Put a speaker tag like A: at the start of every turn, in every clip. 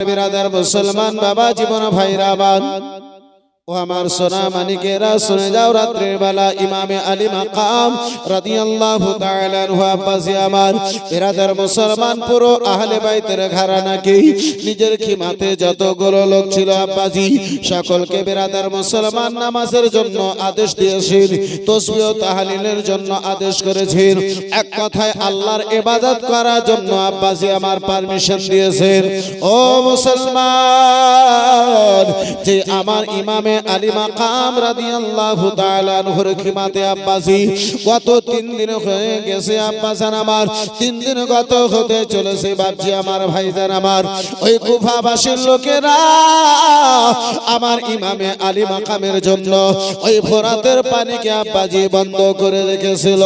A: বিরাদার মুসলমান বাবা জীবন ভাইরাবান ও আমার সোনা মানিকেরা, শুনে যাও রাত্রের বেলা ইমামে আলী মাকাম রাদিয়াল্লাহু আনহু আব্বাসি আমার। বিরাদার মুসলমান পুরো আহলে বাইতের ঘরানাকে নিজের খিমাতে যতগুলো লোক ছিল আব্বাসি, সকলকে বিরাদার মুসলমান নামাজের জন্য আদেশ দিয়েছেন, তসবিহ ও তাহলিলের জন্য আদেশ করেছেন। এক কথায় আল্লাহর ইবাদত করার জন্য আব্বাসি আমার পারমিশন দিয়েছেন। ও মুসলমান, যে আমার ইমামে আলী মাকাম রাদিয়াল্লাহু তাআলা আমার। জন্য ওই ফোরাতের পানিকে আব্বাজি বন্ধ করে রেখেছিল।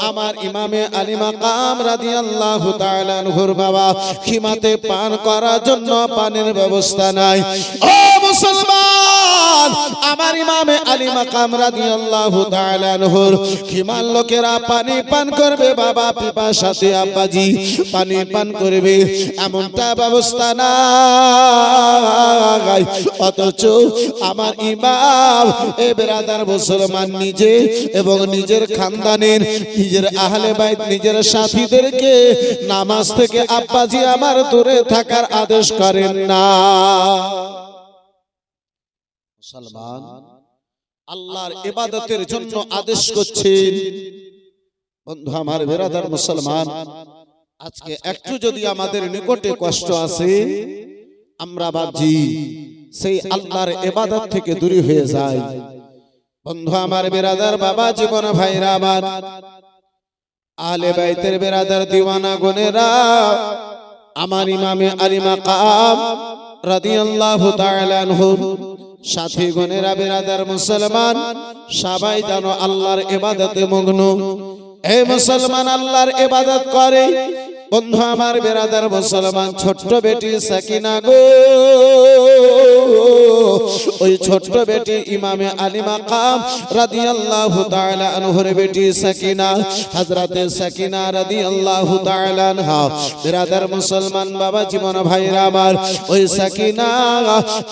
A: আমার ইমামে আলী মাকাম রাদিয়াল্লাহু তাআলা আনহুর বাবা খিমাতে পান করার জন্য পানির ব্যবস্থা নাই। মুসলমান! আমার ইমামে আলী মাকাম রাদিয়াল্লাহু তাআলা আনহুর খিমার লোকেরা পানি পান করবে, বাবা পিপার সাথে, আব্বাজি, পানি পান করবে, এমনটা ব্যবস্থা নাই। অথচ আমার ইমাম এ বেরাদার মুসলমান নিজে এবং নিজের খানদানের, নিজের আহলে বাইত, নিজের সাথীদেরকে নামাজ থেকে আব্বাজি আমার দূরে থাকার আদেশ করেন না। মুসলমান আল্লাহর ইবাদতের জন্য আদেশ করছেন বন্ধু আমার বেরাদার মুসলমান আজকে একটু যদি আমাদের নিকটে কষ্ট আছে আমরা ভাবছি সেই আল্লাহর ইবাদত থেকে দূরে হয়ে যায়। বন্ধু আমার বেরাদার বাবা জীবন ভাইরা আমার আলে বাইতের বেরাদার দিওয়ানা গনেরা আমার ইমামে আলী মাকাম রাদিয়াল্লাহু তাআলা আনহু সাথী গণের বেরাদার মুসলমান সবাই জানো আল্লাহর ইবাদতে মগ্ন। এই মুসলমান আল্লাহর ইবাদত করে। বন্ধু আমার বেরাদার মুসলমান ছোট্ট বেটি সাকিনা গো। ওই ছোট্ট বেটি ইমামে আলী মাকাম রাদিয়াল্লাহু তাআলা আনহুর বেটি সাকিনা, হযরতে সাকিনা রাদিয়াল্লাহু তাআলা আনহা। বেরাদার মুসলমান বাবা, জীবন ভাইরা আমার, ওই সাকিনা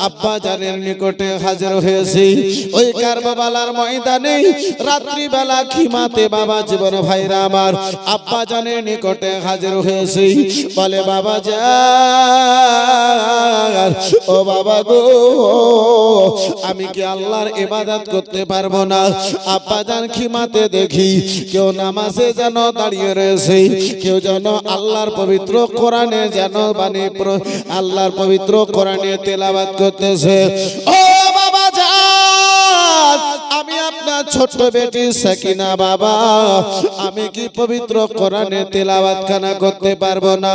A: আব্বা জানের নিকটে হাজির হয়েছে। ওই কারবালার ময়দানে রাত্রি বেলা খিমাতে বাবা, জীবন ভাইরা আমার, আব্বা জানের নিকটে হাজির হয়েছে। বলে, বাবা যা ও বাবা গো আমি কি আল্লাহর ইবাদত করতে পারব না? আব্বা জান খিমাতে দেখি, কেউ নামাজে যেন দাঁড়িয়ে রয়েছে, কেউ যেন আল্লাহর পবিত্র কোরআনে যেন বাণী আল্লাহর পবিত্র কোরআনে তেলাবাদ করতেছে। ও ছোট্ট বেটি সাকিনা বাবা, আমি কি পবিত্র কোরআনে তেলাওয়াত খানা করতে পারব না?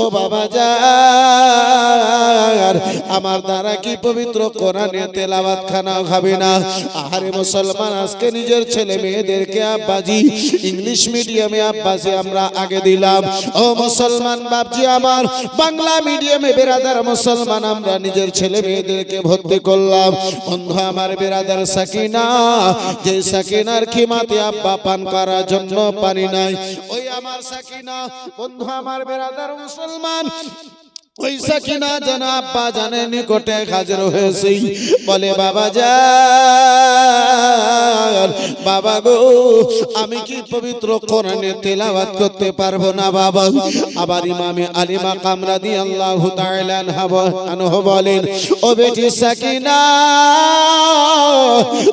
A: ও বাবা যার, আমার দ্বারা কি পবিত্র কোরআনে তেলাওয়াত খানা খাবে না? আহারে মুসলমান, আজকে নিজের ছেলে মেয়েদেরকে আব্বাজি, ইংলিশ মিডিয়ামে আব্বাজি আমরা আগে দিলাম। ও মুসলমান বাপজি আমার, বাংলা মিডিয়ামে বেরাদার মুসলমান আমরা নিজের ছেলে মেয়েদেরকে ভর্তি করলাম। বন্ধু আমার বেরাদার সাকিনা, যে সাকিনার খিমাতে আব্বা পান করার জন্য পানি নাই। ওই আমার সাকিনা বন্ধু আমার বেরাদার মুসলমান। ওই সাকিনা যেন আব্বা জানে নিকটে হাজির হয়েছি। বলে, বাবা যা বাবা গো, আমি কি পবিত্র কোরআনে তেলাওয়াত করতে পারব না, বাবা? আবার ইমামে আলী মাকাম রাদিয়াল্লাহু তাআলা আনহু বলেন, ও বেটি সাকিনা,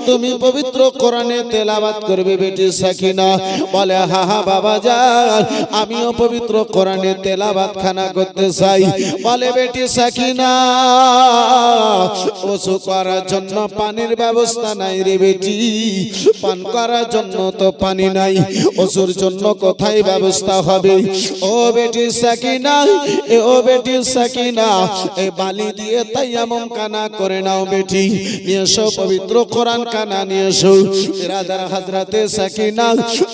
A: তুমি পবিত্র কোরআনে তেলাওয়াত করবে বেটি সাকিনা? বলে, হা হা, বাবা যান, আমিও পবিত্র কোরআনে তেলাওয়াত খানা করতে চাই। বলে বেটি সাকিনা ওসু করার জন্য পানির ব্যবস্থা নাই রে বেটি। পান করার জন্য তো পানি নাই ওসুর জন্য কোথায় ব্যবস্থা হবে? ও বেটি সাকিনা, এ ও বেটি সাকিনা এই বালি দিয়ে তাইয়ামম কানা করে নাও বেটি। নিয়ে এসো পবিত্র কোরআন কানা নিয়ে এসো। রাজার হাজরাতে সাকিনা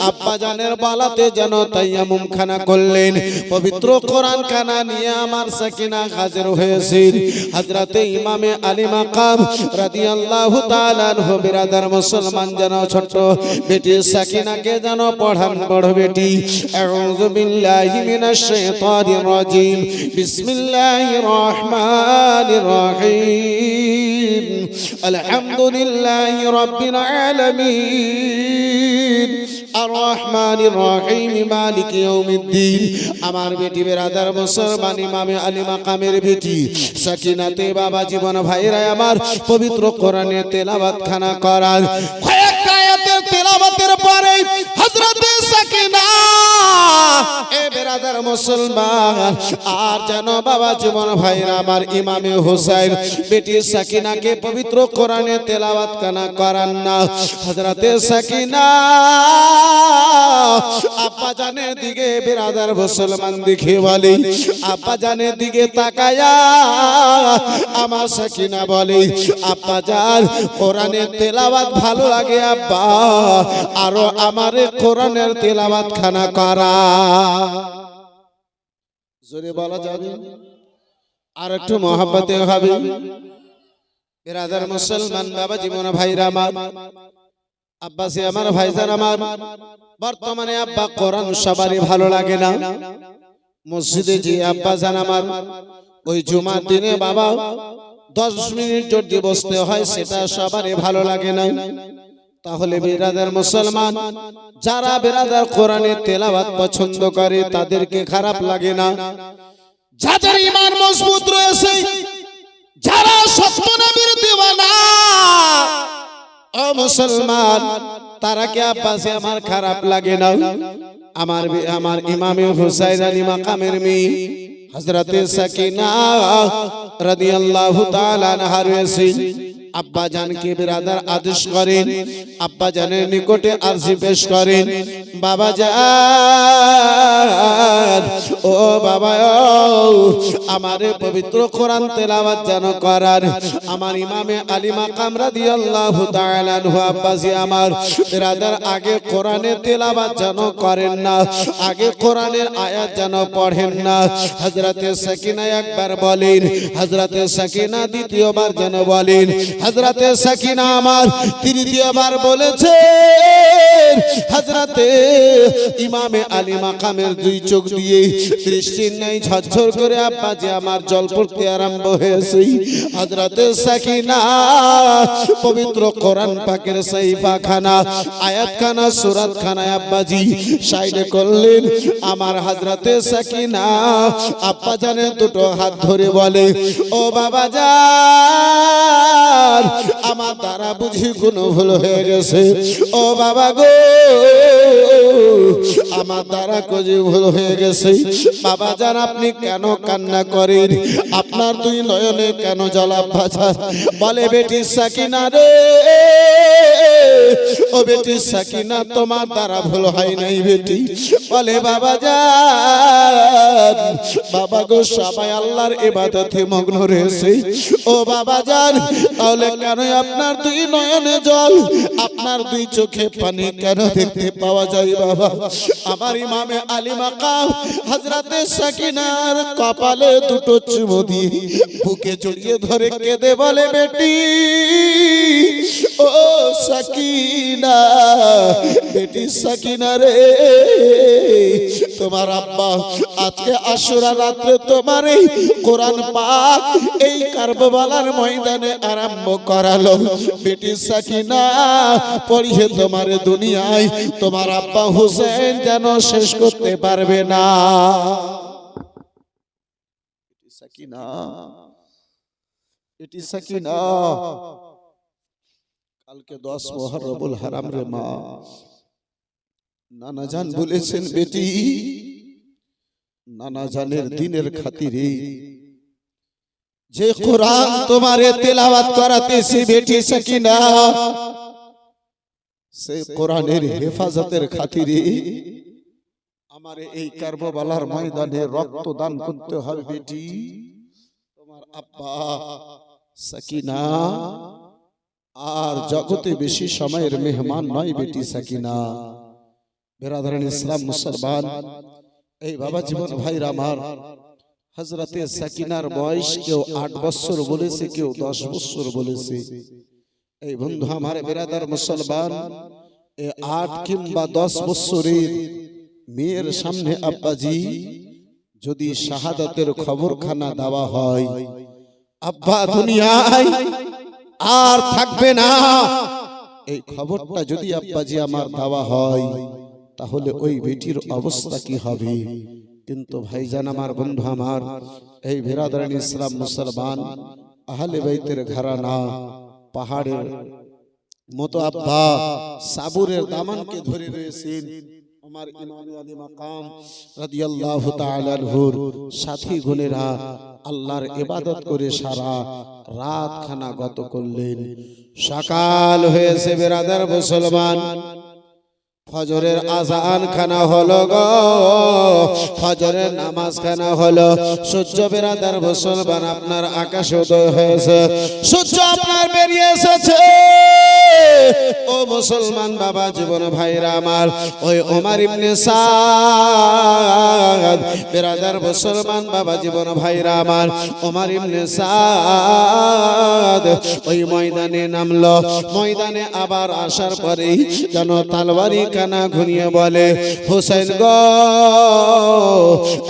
A: আব্বা জানের বালাতে যেন তাইয়ামুম খানা করলেন। পবিত্র কোরআন কানা নিয়ে আমার সাকিনা হাজির হয়েছেন হযরতে ইমামে আলী মাকাম রাদিয়াল্লাহু তাআলা আনহু, বিরাদার মুসলমান যেন ছোট বেটি সাকিনাকে জানো পড়ান বড় বেটি। আউযু বিল্লাহি মিনাশ শাইতানির রাজিম। বিসমিল্লাহির রহমানির রহিম। আলহামদুলিল্লাহি রাব্বিল আলামিন। আর রহমানির রহিম মালিক ইয়াউমিদ্দিন। আমার বেটি বেরাদার মুসলমান ইমামে আলী মাকামের বেটি। সাকিনাতে বাবা জীবন ভাইরা আমার পবিত্র কোরআনে তেলাওয়াত খানা করার কয়েকটা পরে হযরতে সাকিনা মুসলমান কোরআনে জানের দিকে বলে, আব্বা জানের দিকে তাকায়া আমার সাকিনা বলে, আব্বা জান কোরআনের তেলাওয়াত ভালো লাগে আব্বা, আরও আমার কোরআনের তেলাওয়াত খানা করা। জোরে বলা যাবে? আর একটু মহাব্বতে হবে। বেরাদার মুসলমান বাবা জীবন ভাইরা আমার। আব্বাসে আমার ভাইজান আমার। বর্তমানে আব্বা কোরআন সবারই ভালো লাগে না। মসজিদে যে আব্বা জান আমার। ওই জুমার দিনে বাবা দশ মিনিট যদি বসতে হয় সেটা সবারই ভালো লাগে না। তাহলে বিরাদার মুসলমান, যারা বিরাদার কোরআনের তেলাওয়াত পছন্দ করে তাদেরকে খারাপ লাগে না। যাদের ইমান মজবুত রয়েছে, যারা সত্য নবীর দিওয়ানা, ও মুসলমান, তারা কে আব্বাসে আমার খারাপ লাগে না? আমার আমার ইমামে হুসাইন আলী মাকামের মেয়ে, হযরতে সাকিনা রাদিয়াল্লাহু তাআলা আনহা রয়েছে। আব্বা জানকে বিরাদার আদেশ করেন, আব্বা জানের নিকটে আরজি পেশ করেন, বাবা জান, ও বাবা আমারে পবিত্র কোরআন তেলাওয়াত যেন করার। আমার ইমামে আলী মাকাম রাদিয়াল্লাহু তাআলা আব্বাজি আমার, বিরাদার আগে কোরআনের তেলাওয়াত যেন করেন না, আগে কোরআনের আয়াত যেন পড়েন না। হযরতে সাকিনা একবার বলেন, হযরতে সাকিনা দ্বিতীয়বার যেন বলেন হযরতে সাকিনা আমার তৃতীয়বার বলেছে হযরতে ইমামে আলী মাকামের দুই চোখ দিয়ে দৃষ্টির নাই, ঝরঝর করে আব্বা যে আমার জল পড়তে আরম্ভ হয়েছে। হযরতে সাকিনা, পবিত্র কোরআন পাকের সাইফা খানা আয়াত খানা সূরাত খানা আব্বাজি সাইডে করলেন। আমার হযরতে সাকিনা আব্বা জানে দুটো হাত ধরে বলে, ও বাবা যান আমার দ্বারা বুঝি কোনো ভুল হয়ে গেছে। ও বাবা গো আমার দ্বারা কোজি ভুল হয়ে গেছে। বাবা যান আপনি কেন কান্না করেন? আপনার দুই নয়নে কেন জলাপ ভাষা বলে বেটি সাকিনা রে ও বেটি সাকিনা তোমার দ্বারা ভুল হয় নাই বেটি। বলে বাবা যান বাবা গো সবাই আল্লাহর ইবাদতে মগ্ন রয়েছে। ও বাবা যান তাহলে কেন আপনার দুই নয়নে জল? আপনার দুই চোখে পানি কেন দেখতে পাওয়া যায় বাবা? আমার ইমামে আলী মাকাম হযরতে সাকিনার কপালে দুটো চুমো দিয়ে বুকে জড়িয়ে ধরে কেঁদে বলে, বেটি, ও সাকিনা, বেটি সাকিনা রে, তোমার আব্বা আজকে আশুরা রাত্রে তোমার এই কোরআন পাক এই কারবালার ময়দানে আরম্ভ করালো। বেটি সাকিনা, পড়িয়ে তোমার দুনিয়ায়, তোমার আব্বা যেন শেষ করতে পারবে না। কালকে দশ হারাম রে মা। জান বলেছেন, বেটি জানের দিনের খাতিরে যে কোরআন তোমারে তেলাওয়াত করাতেছি বেটি সাকিনা সে কোরআনের হেফাজতের খাতিরে আমার এই কারবালার ময়দানে রক্ত দান করতে হবে বেটি। তোমার আব্বা সাকিনা আর জগতে বেশি সময়ের মেহমান নয় বেটি সাকিনা। বেরাধারণ ইসলাম মুসলমান। এই বাবা জীবন ভাইরা আমার। হজরতে সাকিনার বয়স কেউ আট বছর বলেছে কেউ দশ বছর বলেছে। এই বন্ধু আমার বেরাদার মুসলমান এ আট কিংবা দশ বছরের মেয়ের সামনে আব্বাজি যদি শাহাদাতের খবরখানা দেওয়া হয় আব্বা দুনিয়ায় আর থাকবে না। এই খবরটা যদি আব্বাজি আমার দেওয়া হয় তাহলে ওই বেটির অবস্থা কি হবে? কিন্তু ভাইজান আমার বন্ধু আমার এই বিরাদারান ইসলাম মুসলমান আহলে বাইতের ঘরানা পাহাড়ের মতো আব্বা সাবুরের দামানকে ধরে রয়েছেন আমার ইমাম আলী মাকাম রাদিয়াল্লাহু তাআলা আনহুর সাথী গুণেরা আল্লাহর ইবাদত করে সারা রাত খানা গত করলেন। সকাল হয়েছে বেরাদার মুসলমান। ফজরের আজান খানা হলো গো। ফজরের নামাজ খানা হলো। সূর্য বেরাদার মুসলমান আপনার আকাশ উদয় হয়েছে। সূর্য আপনার বেরিয়ে এসেছে। ও মুসলমান বাবা জীবন ভাইরা আমার ওই ওমার ইবনে সাদ বেরাদার মুসলমান বাবা জীবন ভাইরা আমার ওমার ইবনে সাদ ওই ময়দানে নামলো। ময়দানে আবার আসার পরেই যেন তালবারি কানা ঘুরিয়ে বলে, হোসেন গ,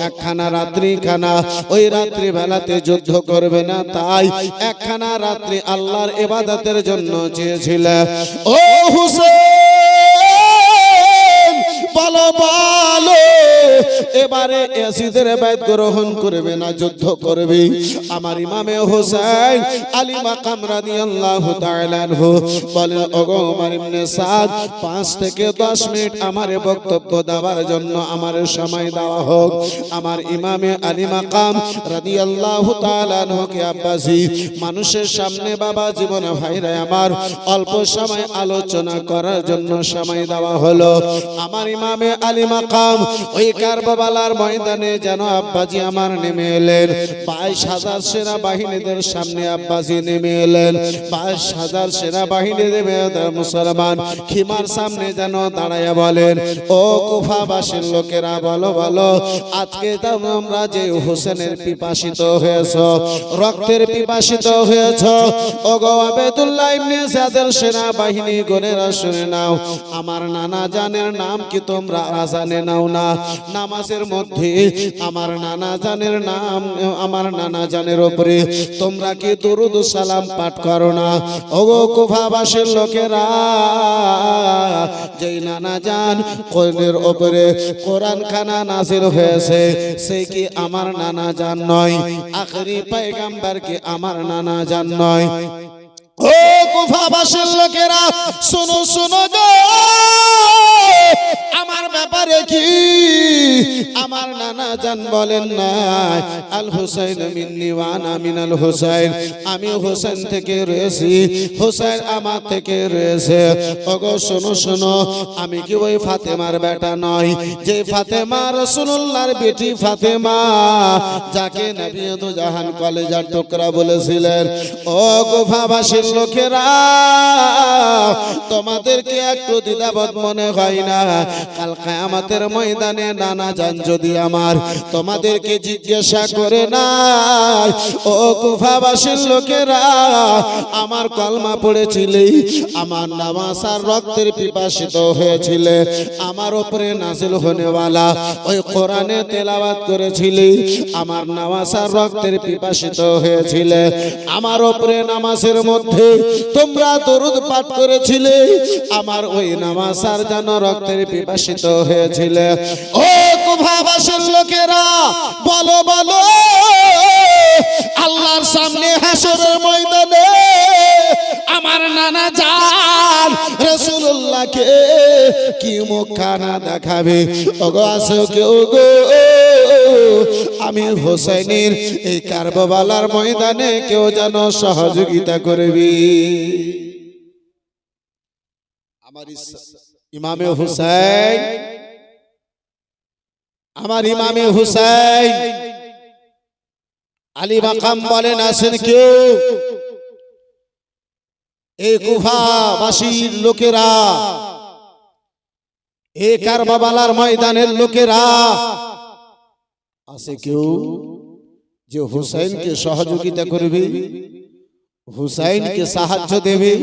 A: একখানা রাত্রি খানা ওই রাত্রি বেলাতে যুদ্ধ করবে না তাই একখানা রাত্রি আল্লাহর এবাদতের জন্য চেয়েছিল। ও হুসেন, বলো বলো এবারে এসিদের বাইত গ্রহণ করবে না, যুদ্ধ করবে। আমার ইমামে হোসেন আলী মাকাম রাদিয়াল্লাহু তাআলা আনহু বলেন, ওগো আমার সাদ 5 থেকে 10 মিনিট আমারে বক্তব্য দেওয়ার জন্য আমার সময় দেওয়া হোক। আমার ইমামে আলী মাকাম রাদিয়াল্লাহু তাআলা আনহুকে আব্বাসি, মানুষের সামনে বাবা জীবনে ভাইরা আমার, অল্প সময় আলোচনা করার জন্য সময় দেওয়া হলো। আমার ইমামে আলী মাকাম ওই কারবালার ময়দানে যেন আব্বাজি আমার নেমে এলেন। বাইশ হাজার সেনা বাহিনীদের সামনে আব্বাজি নেমে এলেন। বাইশ হাজার সেনা বাহিনী দেবে মুসলমান খিমার সামনে যেন দাঁড়াইয়া বলেন, ও কুফাবাসীর লোকেরা, বলো বলো, আজকে তোমরা যে হোসেনের পিপাসিত হয়েছ, রক্তের পিপাসিত হয়েছ ও গো আবেদুল্লাহ ইবনে সাদের সেনা বাহিনী গনেরা শুনে নাও, আমার নানা জানের নাম কি তোমরা আজানে নাও না? নামাজের মধ্যে আমার নানা জানের নাম, আমার নানা জানের উপরে। তোমরা কি দরুদ সালাম পাঠ করো না? ওগো কুফাবাসীর লোকেরা, যেই নানা জান কোরআনের উপরে কোরআন খানা নাজির হয়েছে, সে কি আমার নানা জান নয়? আখরি পয়গাম্বার কি আমার নানা জান নয়। ও কুফাবাসীর লোকেরা শোনো শোনো গো। আমার ব্যাপারে কি? আমার নানা জান বলেন না আল হুসাইন মিন্নি ওয়ান আমিনাল হুসাইন। আমি হোসেন থেকে রয়েছি হোসেন আমার থেকে রয়েছে। ওগো, শোনো শোনো, আমি কি ওই ফাতেমার বেটা নয় যে ফাতেমা রসুল্লাহর বেটি ফাতেমা, যাকে নবী জাহান কলেজার টুকরা বলেছিলেন। ও গোফাবাসীর লোকেরা তোমাদেরকে একটু দ্বিধাবোধ মনে হয় না। কাল কায়ামাতের ময়দানে নানা জান যদি আমার তোমাদেরকে জিজ্ঞাসা করে না ও কুফাবাসীর লোকেরা, আমার কলমা পড়েছিলে, আমার নামাজ আর রক্তের পিপাসিত হয়েছিলে, আমার উপরে নাজিল হনেওয়ালা ওই কোরআনে তেলাওয়াত করেছিলে, আমার নামাজ আর রক্তের পিপাসিত হয়েছিলে, আমার উপরে নামাজের মধ্যে তোমরা দরুদ পাঠ করেছিলে, আমার ওই নামাজ আর যেন রক্তের পিপাসিত হয়েছিলে। ও কুফাবাসীর লোকেরা, বলো বলো, আল্লাহর সামনে হাসরের ময়দানে আমার নানা জান রসুল্লাহকে কি মুখখানা দেখাবে? ওগো আসো কেউ গো? আমি হোসেনের এই কারবালার ময়দানে কেউ যেন সহযোগিতা করবি? আমার ইমামে হুসাইন আমার ইমামে হুসাইন আলী মাকাম বলেন আসেন কেউ এই কুফাবাসীর লোকেরা এ কারবালার ময়দানের লোকেরা আছে কেউ যে হুসাইনকে সহযোগিতা করবে হুসাইনকে সাহায্য দেবে।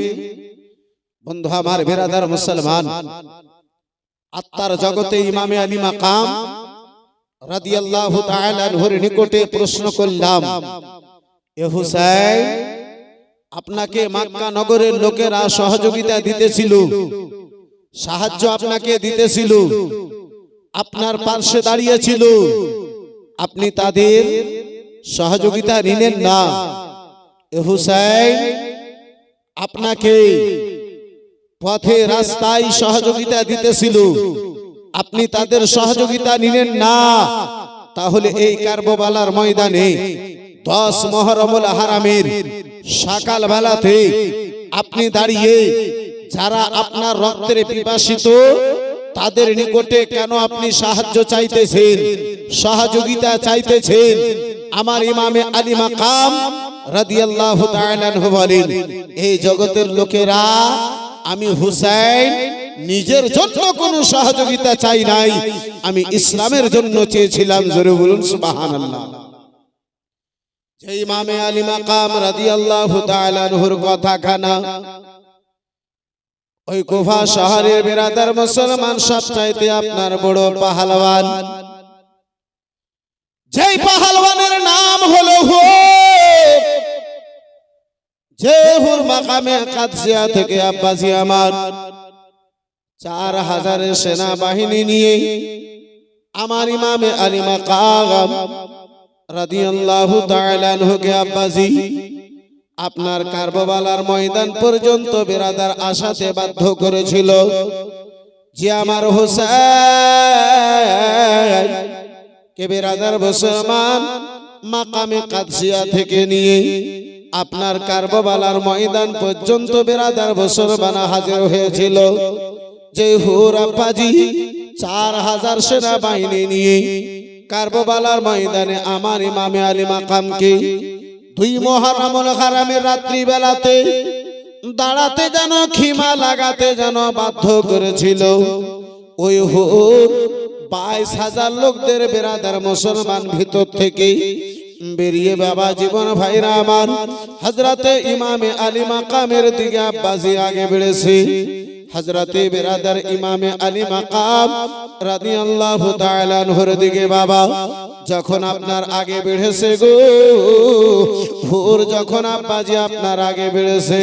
A: বন্ধু আমার বেরাদার মুসলমান, আত্মার জগতে ইমামে আলী মাকাম রাদিয়াল্লাহু তাআলা নিকটে প্রশ্ন করলাম, এ হুসাইন, আপনাকে মক্কা নগরের লোকেরা সহযোগিতা দিতেছিল, সাহায্য আপনাকে দিতেছিল, আপনার পার্শ্বে দাঁড়িয়েছিল, আপনি তাদের সহযোগিতা নিলেন না। এ হুসাইন, আপনাকে পথে রাস্তায় সহযোগিতা দিতেছিল। আপনি তাদের সহযোগিতা নিলেন না। তাহলে এই কার্ববালার ময়দানে দশ মহরমুল হারামের সকাল বেলাতে আপনি দাঁড়িয়ে যারা আপনার রক্তের পিপাসিত তাদের নিকটে কেন আপনি সাহায্য চাইতেছেন? সহযোগিতা চাইতেছেন? আমার ইমামে আলী মাকাম রাদিয়াল্লাহু তাআলা আনহু বলেন এই জগতের লোকেরা আমি হুসাইন নিজের জন্য কোনো সহযোগিতা চাই নাই। আমি ইসলামের জন্য চেয়েছিলাম, জোরে বলুন, সুবহানাল্লাহ। যে ইমামে আলী মাকাম কথা খানা, ওই শহরের বেরাদার মুসলমান সব চাইতে আপনার বড় পাহালওয়ান। যেই পাহালওয়ানের নাম হলো হুর যে হুর মাকামে কাদসিয়া থেকে আব্বাসি আমার চার হাজারের সেনাবাহিনী নিয়ে আমার ইমামে আলী মাকাম রাদিয়াল্লাহু তাআলা আনহুকে আব্বাসি, আপনার কারবালার ময়দান পর্যন্ত বেরাদার আশাতে বাধ্য করেছিল যে আমার হোসেন কে বেরাদার মুসলমান মাকামে কাদসিয়া থেকে নিয়ে আপনার কারবালার ময়দান পর্যন্ত বেরাদার মুসলমানা হাজির হয়েছিল। যে হুর আব্বাজি চার হাজার সেনাবাহিনী নিয়ে কারবালার ময়দানে আমার ইমামে আলী মাকামকে দুই মহারামল হারামের রাত্রি বেলাতে দাঁড়াতে যেন খিমা লাগাতে যেন বাধ্য করেছিল। ওই হোক বাইশ হাজার লোকদের বেরাদার মুসলমান ভিতর থেকে বেরিয়ে বাবা জীবন ভাইরা আমার হজরতে ইমামে আলী মাকামের দিকে আব্বাসী আগে বেড়েছে। হজরতে বেরাদার ইমামে আলী মাকাম রাদিয়াল্লাহু তাআলা আনহুর দিকে বাবা যখন আপনার আগে বেড়েছে গো ভোর যখন আব্বাজি আপনার আগে বেড়েছে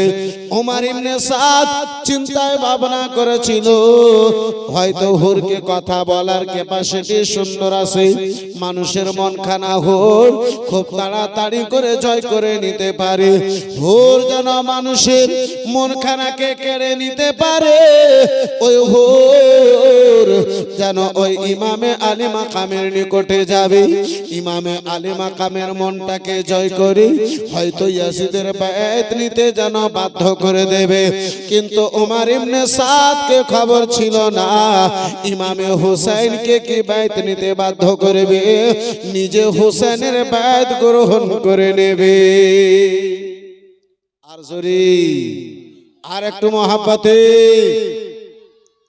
A: ওমার ইবনে সাদ চিন্তায় ভাবনা করেছিল হয়তো হুরকে কথা বলার ক্যাপাসিটি সুন্দর আছে মানুষের মন খানা হোর খুব তাড়াতাড়ি করে জয় করে নিতে পারে হোর যেন মানুষের মন খানাকে কেড়ে নিতে পারে ওই হোর যেন ওই ইমামে আলী মাকামের নিকটে যাবে ইমামে আলী মাকামের মনটাকে জয় করে হয়তো ইয়াসিদের বায়াত নিতে যেন বাধ্য করে দেবে। কিন্তু ওমার ইবনে সাদকে খবর ছিল না। ইমামে হুসাইনকে কি বায়াত নিতে বাধ্য করবে? নিজে হুসাইনের বায়াত গ্রহণ করে নেবে। আর জরি, আর একটু মহাব্বতে।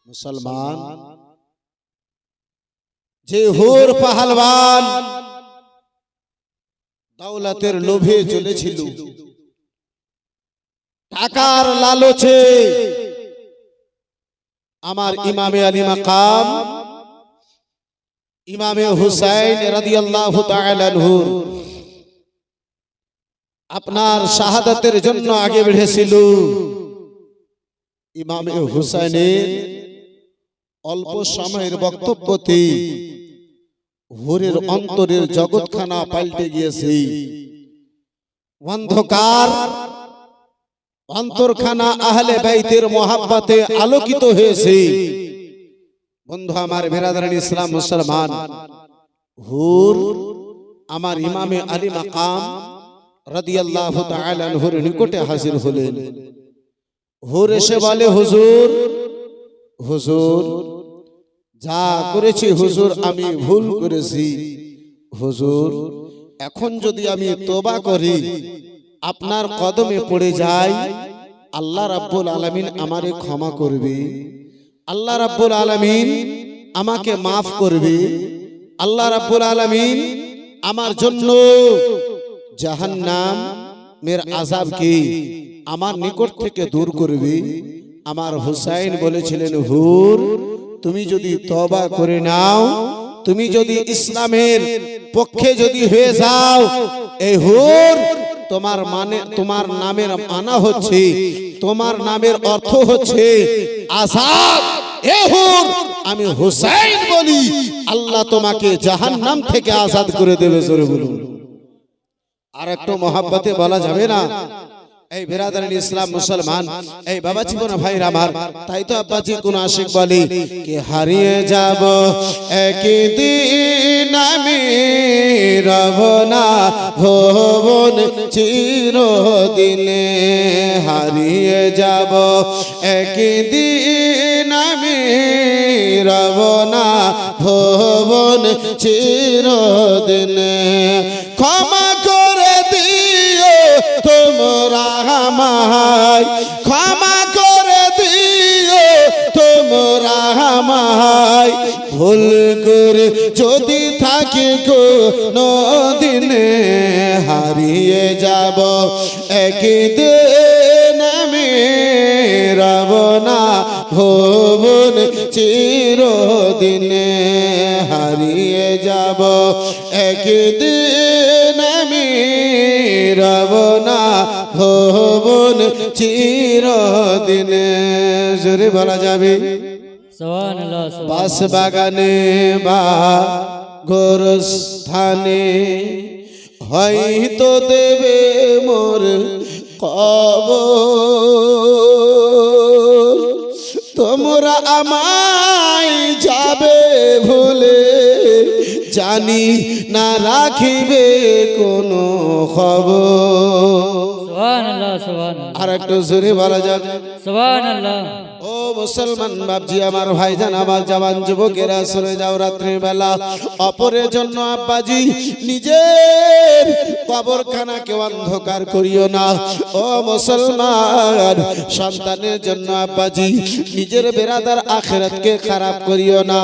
A: মুসলমান যে হুর পাহালবান দৌলতের লোভে চলেছিল টাকার লালচে আমার ইমামে আলী মাকাম, ইমামে হুসাইন রাদিয়াল্লাহু তাআলা আনহু, আপনার শাহাদাতের জন্য আগে বেড়েছিল। ইমামে হুসাইনের অল্প সময়ের বক্তব্যতে হুরের অন্তরের জগৎখানা পাল্টে গিয়েছে। অন্ধকার অন্তরখানা আহলে বাইতের মহাব্বাতে আলোকিত হয়েছে। বন্ধু আমার বেরাদারান ইসলাম মুসলমান হুর আমার ইমামে আলী মাকাম রাদিয়াল্লাহু তাআলা আনহুর নিকটে হাজির হলেন। হুর এসে বলে হুজুর! হুজুর! যা করেছি হুজুর আমি ভুল করেছি। হুজুর এখন যদি আমি তোবা করি আপনার কদমে পড়ে যাই আল্লাহ রাব্বুল আলামিন আমারে ক্ষমা করবে। আল্লাহ রাব্বুল আলামিন আমাকে মাফ করবে। আল্লাহ রাব্বুল আলামিন আমার জন্য জাহান্নাম মের আজাব কি? আমার নিকট থেকে দূর করবে। আমার হুসাইন বলেছিলেন হুর তুমি যদি তবা করে নাও তুমি যদি ইসলামের পক্ষে যদি হয়ে যাও এই হুর তোমার মানে তোমার নামের মানা হচ্ছে তোমার নামের অর্থ হচ্ছে আসাদ আমি হুসাইন বলি। আল্লাহ তোমাকে জাহান্নাম থেকে আজাদ করে দেবে জোরে বলুন। আর একটু মহাব্বতে বলা যাবে না। এই বেরাদার ইসলাম মুসলমান, এই বাবা জীবন ভাইরা আমার, তাই তো আব্বাজি কোন আশিক বলি, কি হারিয়ে যাব? একদিন আমি রব না, ভবন চিরদিনে হারিয়ে যাব। একদিন আমি রব না, ভবন চিরদিনে আমায় ভুল করে যদি থাকি দিনে হারিয়ে যাব। একদিন আমি রব না, ভুবন চিরদিনে হারিয়ে যাব। একদিন আমি রব না, ভুবন চিরদিনে। জোরে বলা যাবে। বাস বাগানে বা গোরস্থানে হয়তো দেবে মোর কব তোমরা আমায় যাবে ভুলে জানি না রাখিবে কোনো খবর আর একটু জোরে বলা যাবে
B: সোহান আল্লাহ
A: ও মুসলমান বাপজি, আমার ভাইজান, আমার জওয়ান যুবকেরা সরে যাও রাত্রির বেলা। অপরের জন্য আব্বাজি, নিজের কবরখানাকে অন্ধকার করিও না। ও মুসলমান, সন্তানের জন্য আব্বাজি, নিজের বেরাদার আখেরাতকে খারাপ করিও না।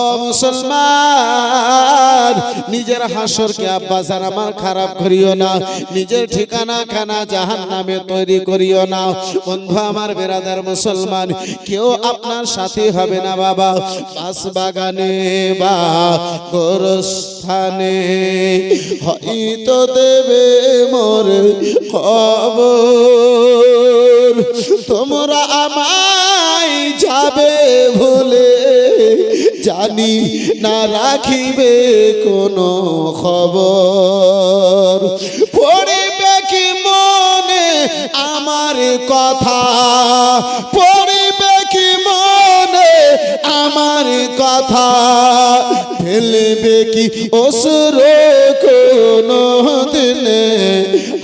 A: ও মুসলমান, নিজের হাসরকে আব্বাসার আমার খারাপ করিও না। নিজের ঠিকানা খানা জাহান নামে তৈরি করিও না। বন্ধু, আমার বেরাদার মুসলমান কেউ আপনার সাথে হবে না বাবা। বাস বাগানে বা গোরস্থানে। হয়তো দেবে মোর খবর। তোমরা আমায় যাবে ভুলে। জানি না রাখিবে কোনো খবর। পড়িবে কি মনে আমার কথা? কথা ফেলবে কি অসুর কোনো দিনে?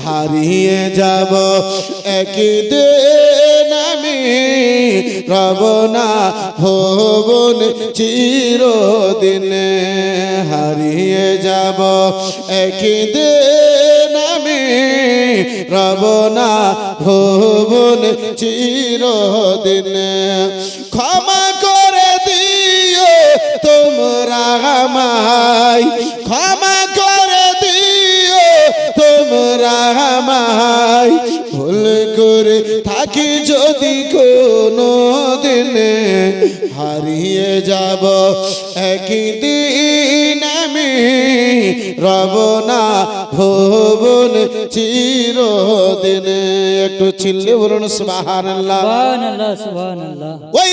A: হারিয়ে যাব একদিন আমি রব না ভবন চিরদিনে। হারিয়ে যাব একদিন আমি রব না ভবন চিরদিনে। ক্ষমা আমায় ক্ষমা করে দিও তোমরা আমায় ভুল করে থাকি যদি কোনো দিনে হারিয়ে যাব একদিন আমি। রব না ভবন চিরদিনে। একটু চিল্লে বলুন সুবহানাল্লাহ। ওই